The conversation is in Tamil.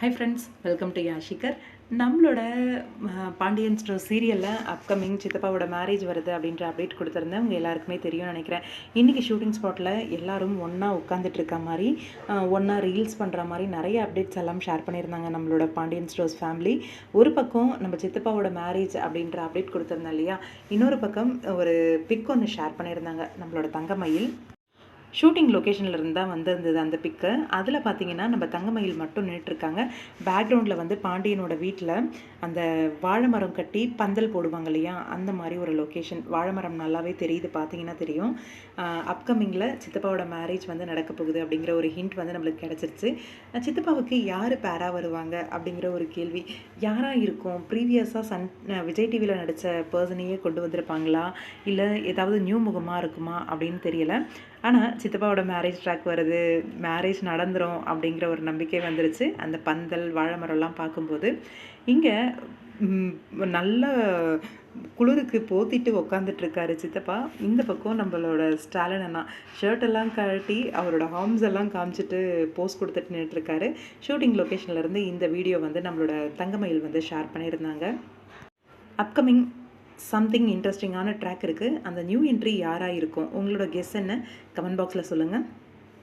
ஹை ஃப்ரெண்ட்ஸ் வெல்கம் டு யாஷிகர் நம்மளோட பாண்டியன் ஸ்டோர் சீரியலில் அப்கமிங் சித்தப்பாவோட மேரேஜ் வருது அப்படின்ற அப்டேட் கொடுத்துருந்தேன். உங்கள் எல்லாருக்குமே தெரியும்னு நினைக்கிறேன். இன்றைக்கி ஷூட்டிங் ஸ்பாட்டில் எல்லாரும் ஒன்றா உட்காந்துட்டு இருக்க மாதிரி ஒன்றா ரீல்ஸ் பண்ணுற மாதிரி நிறைய அப்டேட்ஸ் எல்லாம் ஷேர் பண்ணியிருந்தாங்க நம்மளோட பாண்டியன் ஸ்டோர்ஸ் ஃபேமிலி ஒரு பக்கம் நம்ம சித்தப்பாவோட மேரேஜ் அப்படின்ற அப்டேட் கொடுத்துருந்தேன் இல்லையா? இன்னொரு பக்கம் ஒரு பிக் ஒன்று ஷேர் பண்ணியிருந்தாங்க நம்மளோட தங்கமயில். ஷூட்டிங் லொக்கேஷனில் இருந்து வந்திருந்தது அந்த பிக்கு அதில் பார்த்தீங்கன்னா நம்ம தங்கமயில் மட்டும் நின்றுட்டுருக்காங்க பேக்ரவுண்டில் வந்து பாண்டியனோட வீட்டில் அந்த வாழை மரம் கட்டி பந்தல் போடுவாங்க இல்லையா? அந்த மாதிரி ஒரு லொக்கேஷன் வாழை மரம் நல்லாவே தெரியுது பார்த்தீங்கன்னா தெரியும். அப்கமிங்கில் சித்தப்பாவோட மேரேஜ் வந்து நடக்க போகுது அப்படிங்கிற ஒரு ஹிண்ட் வந்து நம்மளுக்கு கிடச்சிருச்சு. சித்தப்பாவுக்கு யார் பேராக வருவாங்க அப்படிங்கிற ஒரு கேள்வி. யாராக இருக்கும்? ப்ரீவியஸாக சன் விஜய் டிவியில் நடித்த பர்சனையே கொண்டு வந்திருப்பாங்களா? இல்லை ஏதாவது நியூ முகமாக இருக்குமா அப்படின்னு தெரியல. ஆனால் சித்தப்பாவோட மேரேஜ் ட்ராக் வருது மேரேஜ் நடந்துரும் அப்படிங்கிற ஒரு நம்பிக்கை வந்துருச்சு. அந்த பந்தல் வாழை மரம்லாம் பார்க்கும்போது இங்கே நல்ல குளிருக்கு போத்திட்டு உக்காந்துட்டுருக்காரு சித்தப்பா. இந்த பக்கம் நம்மளோட ஸ்டாலின் அண்ணா. ஷர்ட் எல்லாம் கழட்டி அவரோட ஹார்ம்ஸ் எல்லாம் காமிச்சிட்டு போஸ்ட் கொடுத்துட்டு நின்றுட்டுருக்காரு ஷூட்டிங் லொக்கேஷன்லேருந்து இந்த வீடியோ வந்து நம்மளோட தங்கமயில் வந்து ஷேர் பண்ணியிருந்தாங்க. அப்கமிங் சம்திங் இன்ட்ரெஸ்டிங்கான ட்ராக் இருக்குது அந்த நியூ என்ட்ரி யாராக இருக்கும்? உங்களோட கெஸ் என்ன? கமெண்ட் பாக்ஸில் சொல்லுங்கள்